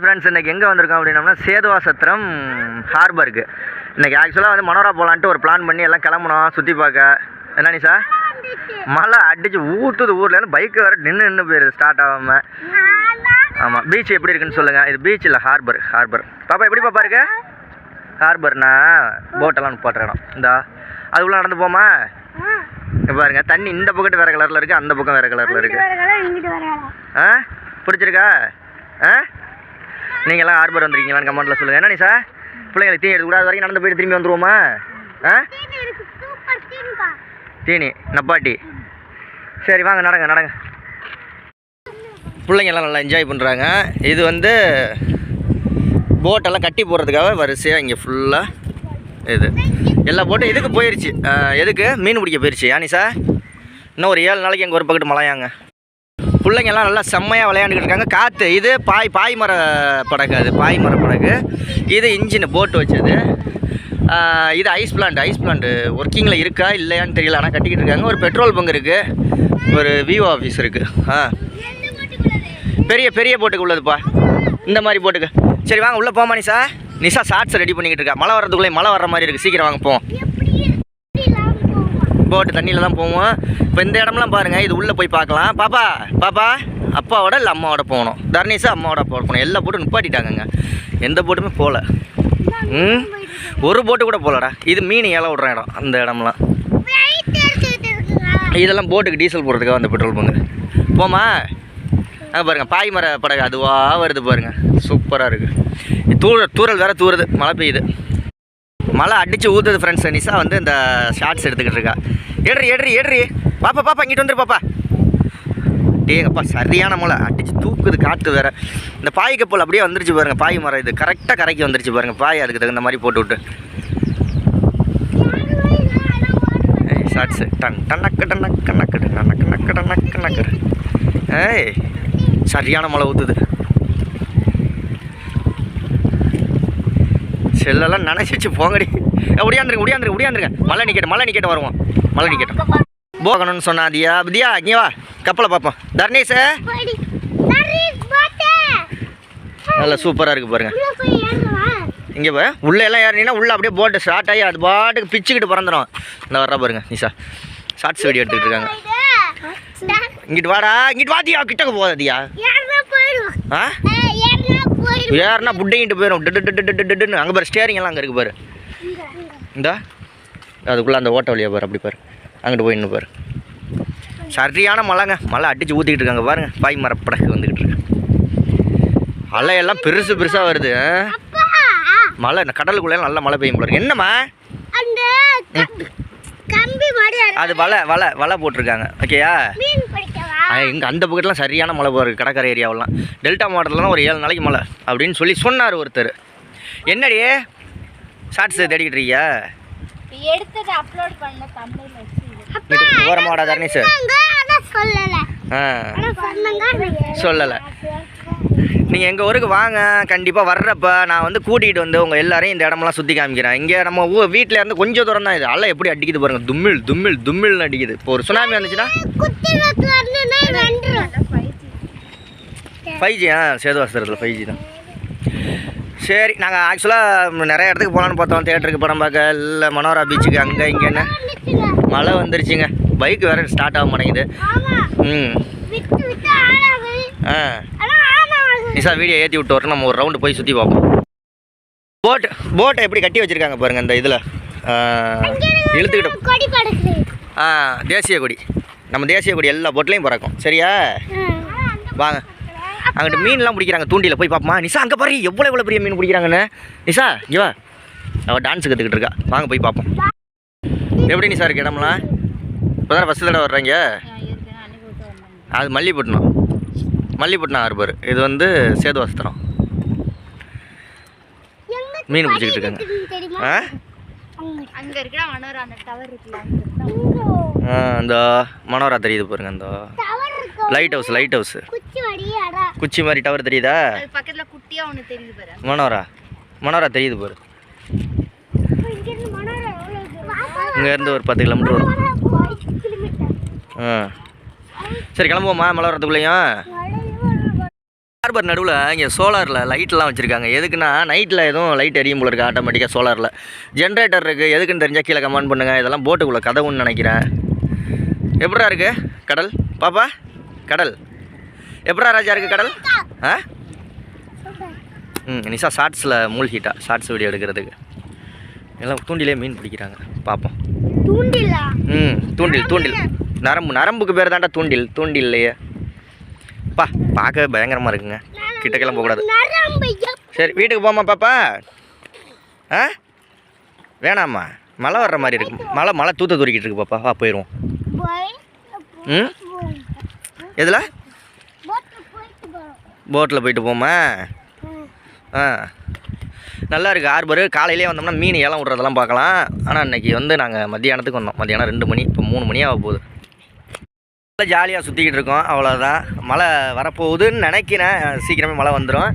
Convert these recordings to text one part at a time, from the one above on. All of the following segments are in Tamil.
ஹாய் ஃப்ரெண்ட்ஸ் இன்னைக்கு எங்கே வந்திருக்கோம் அப்படின்னம்னா சேதுவாசத்திரம் ஹார்பருக்கு இன்னைக்கு ஆக்சுவலாக வந்து மனோரா போகலான்ட்டு ஒரு பிளான் பண்ணி எல்லாம் கிளம்புனோம் சுற்றி பார்க்க. என்ன நிஷா? மழை அடிச்சு ஊற்றுது ஊர்லேருந்து பைக்கு வேறு நின்று நின்று போயிருது ஸ்டார்ட் ஆகாமல் ஆமாம் பீச் எப்படி இருக்குன்னு சொல்லுங்கள் இது பீச் இல்லை ஹார்பர் ஹார்பர் பாப்பா எப்படி பாப்பா இருக்கு? ஹார்பர்னா போட்டெல்லாம் போட்டுற இடம். இந்தா அதுக்குள்ளே நடந்து போமா? இங்க பாருங்க தண்ணி இந்த பக்கத்து வேறு கலரில் இருக்குது அந்த பக்கம் வேறு கலரில் இருக்குது ஆ? பிடிச்சிருக்கா? ஆ? நீங்கள்லாம் ஹார்பர் வந்திருக்கீங்களான்னு கமெண்ட்டில் சொல்லுங்கள் என்ன சார் பிள்ளைங்களுக்கு தீனி எடுக்கக்கூடாது வரைக்கும் நடந்து போயிட்டு திரும்பி வந்துருவோமா? ஆ? தீனி நப்பாட்டி. சரி வாங்க நடங்க நடங்க. பிள்ளைங்க எல்லாம் நல்லா என்ஜாய் பண்ணுறாங்க இது வந்து போட்டெல்லாம் கட்டி போடுறதுக்காக வரிசையாக இங்கே ஃபுல்லாக இது. எல்லா போட்டும் எதுக்கு போயிருச்சு. எதுக்கு? மீன் பிடிக்க போயிடுச்சு யானி சார் இன்னும் ஒரு ஏழு நாளைக்கு எங்கள் ஒரு பக்கத்து மலையாங்க. பிள்ளைங்கெல்லாம் நல்லா செம்மையாக விளையாண்டுக்கிட்டு இருக்காங்க. காற்று இது பாய் பாய் மர படகு அது பாய் மர படகு. இது இன்ஜின் போட்டு வச்சது. இது ஐஸ் பிளான்ட் ஐஸ் பிளான்ட் ஒர்க்கிங்கில் இருக்கா இல்லையான்னு தெரியல. ஆனால் கட்டிக்கிட்டு இருக்காங்க. ஒரு பெட்ரோல் பங்க் இருக்குது ஒரு விவோ ஆஃபீஸ் இருக்குது ஆ. பெரிய பெரிய போட்டுக்கு உள்ளதுப்பா. இந்த மாதிரி போட்டுக்கு சரி வாங்க உள்ளே போமா நிஷா நிசா ஷார்ட்ஸ் ரெடி பண்ணிக்கிட்டு இருக்கா. மழை வர்றதுக்குள்ளே மழை வர்ற மாதிரி இருக்குது சீக்கிரம் வாங்க போவோம் போட்டு தண்ணியில் தான் போவோம். இப்போ இந்த இடம்லாம் பாருங்கள் இது உள்ளே போய் பார்க்கலாம். பாப்பா பாப்பா அப்பாவோட இல்லை அம்மாவோட போகணும். தர்ணீஸா அம்மாவோட போகணும். எல்லா போட்டும் நிப்பாட்டிட்டாங்கங்க. எந்த போட்டுமே போகல ம்? ஒரு போட்டு கூட போகலடா இது மீன் ஏல விட்ற இடம் அந்த இடம்லாம். இதெல்லாம் போட்டுக்கு டீசல் போடுறதுக்காக அந்த பெட்ரோல் பங்கு. போமா அங்கே பாருங்க பாய்மர படகு அதுவாக வருது பாருங்க. சூப்பராக இருக்குது தூர தூரல் வேறு தூருது மழை பெய்யுது. மழை அடிச்சு ஊற்றுது ஃப்ரெண்ட்ஸ் நிஷா வந்து இந்த ஷார்ட்ஸ் எடுத்துக்கிட்டு இருக்கா. எடுறி எடுறி எடுறி. பாப்பா பாப்பா இங்கிட்டு வந்துரு பாப்பா டேங்கப்பா சரியான மழை. அடிச்சு தூக்குது காற்று வேற. இந்த பாய் கப்பல் அப்படியே வந்துருச்சு பாருங்க பாய் மரம் இது. கரெக்டாக கரைக்கு வந்துருச்சு பாருங்க பாய் அதுக்கு தகுந்த மாதிரி போட்டு விட்டு. ஷார்ட்ஸு டன் டனக்கு டனக்கு டனக்கு டனக்கு நக்கு டனக்கு நக்கு ஏய் சரியான மழை ஊற்றுது செல்லெல்லாம் நினைச்சிச்சு போங்கடி. ஏ, ஒடியாந்துருங்க ஒடியாந்துருங்க ஒடியாந்துருங்க மழை நிக்கட்டும் மழை நிக்கட்டும் வருவோம். மழை நிக்கட்டும் போகணும்னு சொன்னா தியா இங்கே வா. கப்பலை பார்ப்போம். தர்ணேஷ் நல்லா சூப்பராக இருக்குது பாருங்க. இங்கே பா. உள்ளே எல்லாம் ஏறினீங்கன்னா உள்ளே அப்படியே போட்டு ஸ்டார்ட் ஆகி அது பாட்டுக்கு பிச்சுக்கிட்டு பறந்துடும் இந்த வர்றா பாருங்க நிஷா. ஷார்ட்ஸ் வீடியோ எடுத்துக்கிட்டு இருக்காங்க. இங்கிட்டு வாடா இங்கிட்டு வாத்தியா? கிட்டக்க போகாதியா? ஆ? ஏறுனா புட்டைங்கிட்டு போயிடும் டின்னு. அங்கே பாரு ஸ்டேரிங் எல்லாம் அங்கே இருக்கு பாரு. இந்தா. அதுக்குள்ளே அந்த ஓட்ட வழியாக பாரு அப்படி பாரு. அங்கிட்டு போய் நின்று பாரு. சரியான மழைங்க. மழை அடிச்சு ஊற்றிக்கிட்டு இருக்காங்க. பாருங்க பாய் மரப்படகு வந்துக்கிட்டு இருக்கு. அலையெல்லாம் பெருசு பெருசாக வருது? மழை கடலுக்குள்ளே நல்ல மழை பெய்யும் போல என்னம்மா? அது வலை வலை வலை போட்டிருக்காங்க. ஓகேயா? இங்கே அந்த பக்கத்துலாம் சரியான மழை போகிறது கடற்கரை ஏரியாவெல்லாம். டெல்டா மாவட்டத்துலலாம் ஒரு ஏழு நாளைக்கு மழை அப்படின்னு சொல்லி சொன்னார் ஒருத்தர். என்னடி? ஷார்ட்ஸ் தேடிக்கிட்டு இருக்கியா? எடுத்தது அப்லோட் பண்ண தமிழ் சொல்லலை. நீங்கள் எங்கள் ஊருக்கு வாங்க கண்டிப்பாக வர்றப்ப நான் வந்து கூட்டிகிட்டு வந்து உங்கள் எல்லாரையும் இந்த இடமெல்லாம் சுற்றி காமிக்கிறேன். இங்கே நம்ம ஊ வீட்டில் இருந்து கொஞ்சம் தூரம் தான் இது. அலை எப்படி அடிக்குது பாருங்கள் தும்மில் தும்மில் தும்மில்னு அடிக்குது. இப்போ ஒரு சுனாமி வந்துச்சுன்னா? ஃபைவ் ஜி ஆ சேதுவாசத்தில் ஃபைவ் ஜி தான். சரி நாங்கள் ஆக்சுவலாக நிறைய இடத்துக்கு போகலான்னு பார்த்தோம். தேட்டருக்கு படம் பார்க்க. இல்லை மனோரா பீச்சுக்கு அங்கே இங்கேன்னு மழை வந்துருச்சுங்க. பைக் வேறு ஸ்டார்ட் ஆக மாட்டேங்குது. ம். ஆ. நிஷா வீடியோ ஏற்றி விட்டு வரணும் நம்ம ஒரு ரவுண்டு போய் சுற்றி பார்ப்போம். போட் போட்டை எப்படி கட்டி வச்சுருக்காங்க பாருங்கள் இந்த இதில். இழுத்துக்கிட்டு. கொடி படுக்குது ஆ தேசிய கொடி. நம்ம தேசிய கொடி எல்லா போட்லேயும் பறக்கும். சரியா? வாங்க. அங்கிட்டு மீன்லாம் பிடிக்கிறாங்க தூண்டியில் போய் பார்ப்போமா. நிஷா அங்கே பாரு எவ்வளோ எவ்வளோ பெரிய மீன் பிடிக்கிறாங்கன்னு. நிஷா இங்கே வா. அவள் டான்ஸ் கற்றுக்கிட்டு இருக்கா. வாங்க போய் பார்ப்போம். எப்படி நிஷா இருக்கு இடம்லாம்? இப்போ தானே ஃபஸ்ட்டு தடவை வர்றாங்க? அது மல்லிப்பட்டினம். மல்லிப்பட்டினம் ஹார்பர் இது வந்து சேதுவாஸ்திரம் எங்க மீன் பிடிச்சிக்கிட்டு இருக்காங்க. ஆ? அந்த மனோரா தெரியுது பாருங்க அந்த இருக்கு? லைட் ஹவுஸ் லைட் ஹவுஸ் குச்சி மாதிரி டவர் தெரியுதா? மனோரா. மனோரா தெரியுது பாரு. இங்கேருந்து ஒரு பத்து கிலோமீட்டர் வரும். ஆ. சரி கிளம்புவோமா மலை வரத்துக்குள்ளேயும் ஹார்பர் நடுவில் இங்கே சோலாரில் லைட்லாம் வச்சுருக்காங்க. எதுக்குன்னா நைட்டில் எதுவும் லைட் எரியும் போல இருக்குது ஆட்டோமேட்டிக்காக சோலாரில் ஜென்ரேட்டர் இருக்குது எதுக்குன்னு தெரிஞ்சால் கீழே கமெண்ட் பண்ணுங்கள் இதெல்லாம் போட்டுக்குள்ளே கதவுன்னு நினைக்கிறேன். எப்படா இருக்கு? கடல்? பாப்பா? கடல். எப்படா ராஜா இருக்குது கடல்? ஆ? ம் நிஷா ஷார்ட்ஸில் மூழ்கிட்டா. ஷார்ட்ஸ் வீடியோ எடுக்கிறதுக்கு. எல்லாம் தூண்டிலே மீன் பிடிக்கிறாங்க. பார்ப்போம் ம் தூண்டில் தூண்டில். நரம்பு நரம்புக்கு பேர் தான்டா தூண்டில். தூண்டில் இல்லையே பா பார்க்கவே பயங்கரமாக இருக்குங்க. கிட்டக்கெல்லாம் போகக்கூடாது. சரி வீட்டுக்கு போமா பாப்பா. ஆ? வேணாம்மா. மழை வர்ற மாதிரி இருக்கு. மழை மழை தூத்த தூரிக்கிட்டு இருக்கு பாப்பா. வா போயிடுவோம். போய் ம்? எதில்? போட்டில் போயிட்டு போமா? ஆ. நல்லா இருக்குது ஹார்பரு காலையிலே வந்தோம்னா மீன் ஏலம் விட்றதெல்லாம் பார்க்கலாம். ஆனால் இன்னைக்கு வந்து நாங்கள் மத்தியானத்துக்கு வந்தோம். மத்தியானம் ரெண்டு மணி. இப்போ மூணு மணி ஆக போகுது. ஜாலியாக சுற்றிக்கிட்டு இருக்கோம். அவ்வளோதான் மழை வரப்போகுதுன்னு நினைக்கிறேன். சீக்கிரமே மழை வந்துடும்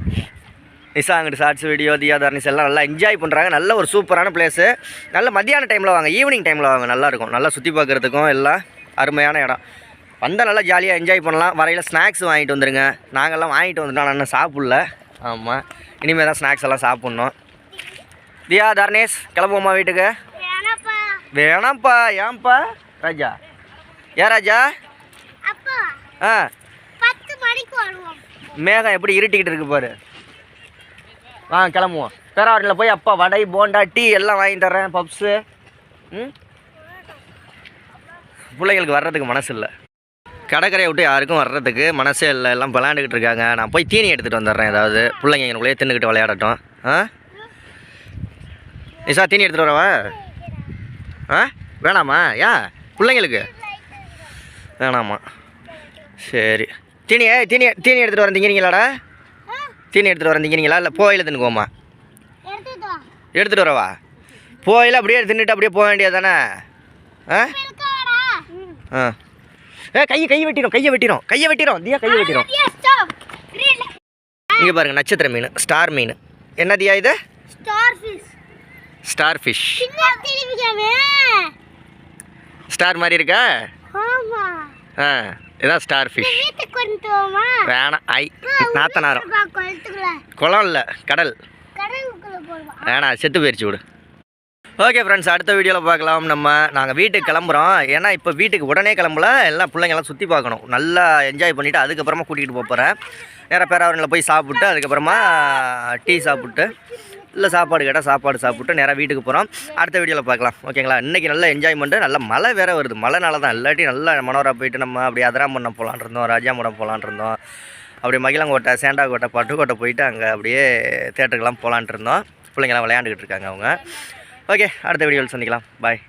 நிசா அங்கிட்டு ஷார்ட்ஸ் வீடியோ தியா தர்னிஸ் எல்லாம் நல்லா என்ஜாய் பண்ணுறாங்க நல்ல ஒரு சூப்பரான பிளேஸு நல்ல மத்தியான டைமில் வாங்க. ஈவினிங் டைமில் வாங்க. நல்லாயிருக்கும் நல்லா சுற்றி பார்க்குறதுக்கும் எல்லாம் அருமையான இடம். வந்தால் நல்லா ஜாலியாக என்ஜாய் பண்ணலாம். வரையில் ஸ்நாக்ஸ் வாங்கிட்டு வந்துடுங்க நாங்கள்லாம் வாங்கிட்டு வந்துட்டோம். நான் சாப்பிடல. ஆமாம் இனிமேல் தான் ஸ்நாக்ஸ் எல்லாம் சாப்பிட்ணும். தியா தர்னேஷ் கிளம்புவோமா வீட்டுக்கு? வேணாம்ப்பா. ஏன்ப்பா ராஜா. ஏன் ராஜா? ஆ. பத்து மணிக்கு வருவோம். மேகம் எப்படி இருட்டிக்கிட்டு இருக்கு பாரு. வாங்க கிளம்புவோம். பேராவரில் போய் அப்பா வடை போண்டா டீ எல்லாம் வாங்கி தர்றேன் பப்ஸு. ம்? பிள்ளைங்களுக்கு வர்றதுக்கு மனசு இல்லை. கடற்கரையை விட்டு யாருக்கும் வர்றதுக்கு மனசே இல்லை. எல்லாம் விளையாண்டுக்கிட்டு இருக்காங்க. நான் போய் தீனி எடுத்துகிட்டு வந்துடுறேன் ஏதாவது. பிள்ளைங்க எனக்குள்ளேயே தின்னுக்கிட்டு விளையாடட்டும். ஆ? நிஷா தீனி எடுத்துகிட்டு வரவா? ஆ? வேணாமா? ஏன் பிள்ளைங்களுக்கு? வேணாமா. சரி. தீனி தீனி தீனி எடுத்துகிட்டு வரேன் திங்கிறீங்களாடா? தீனி எடுத்துகிட்டு வரேன் திங்கிறீங்களா? இல்லை போயில வா. எடுத்துகிட்டு வரவா? போயில அப்படியே தின்னுட்டு அப்படியே போக வேண்டியது தானே ஆ? ஆ. ஏ கையை கை வெட்டிடும் கையை வெட்டிடும் கையை வெட்டிடும் தியா கையை வெட்டிடும் இங்கே பாருங்க நட்சத்திர மீன் ஸ்டார் மீன். என்ன தியா இது? Star fish. ஸ்டார் மாதிரி இருக்கா? ஆ இதான் ஸ்டார் ஃபிஷ் வேணாம். ஐ நாத்தனாரம் குளம் இல்லை கடல். வேணாம் செத்து போயிடுச்சு விடு. ஓகே ஃப்ரெண்ட்ஸ் அடுத்த வீடியோவில் பார்க்கலாம். நம்ம நாங்கள் வீட்டுக்கு கிளம்புறோம். ஏன்னா இப்போ வீட்டுக்கு உடனே கிளம்பல. எல்லாம் பிள்ளைங்கெல்லாம் சுற்றி பார்க்கணும். நல்லா என்ஜாய் பண்ணிவிட்டு அதுக்கப்புறமா கூட்டிகிட்டு போக போகிறேன் நேராக பேராவரனில் போய் சாப்பிட்டு அதுக்கப்புறமா டீ சாப்பிட்டு. இல்லை சாப்பாடு கேட்டால் சாப்பாடு சாப்பிட்டு நேராக வீட்டுக்கு போகிறோம் அடுத்த வீடியோவில் பார்க்கலாம். ஓகேங்களா? இன்றைக்கி நல்ல என்ஜாய்மெண்ட்டு நல்ல மழை வேறு வருது. மழைனால தான். இல்லாட்டி நல்லா மனோரா போயிட்டு நம்ம அப்படியே அதிராமண்ணம் போகலான் இருந்தோம் ராஜாமடம் போகலான் இருந்தோம். அப்படியே மகிழங்கோட்டை சேண்டாக்கோட்டை பட்டுக்கோட்டை போயிட்டு அங்கே அப்படியே தேட்டருக்கெல்லாம் போகலான்ட்டு இருந்தோம். பிள்ளைங்களாம் விளையாண்டுக்கிட்டு இருக்காங்க அவங்க. ஓகே அடுத்த வீடியோவில் சந்திக்கலாம். பாய்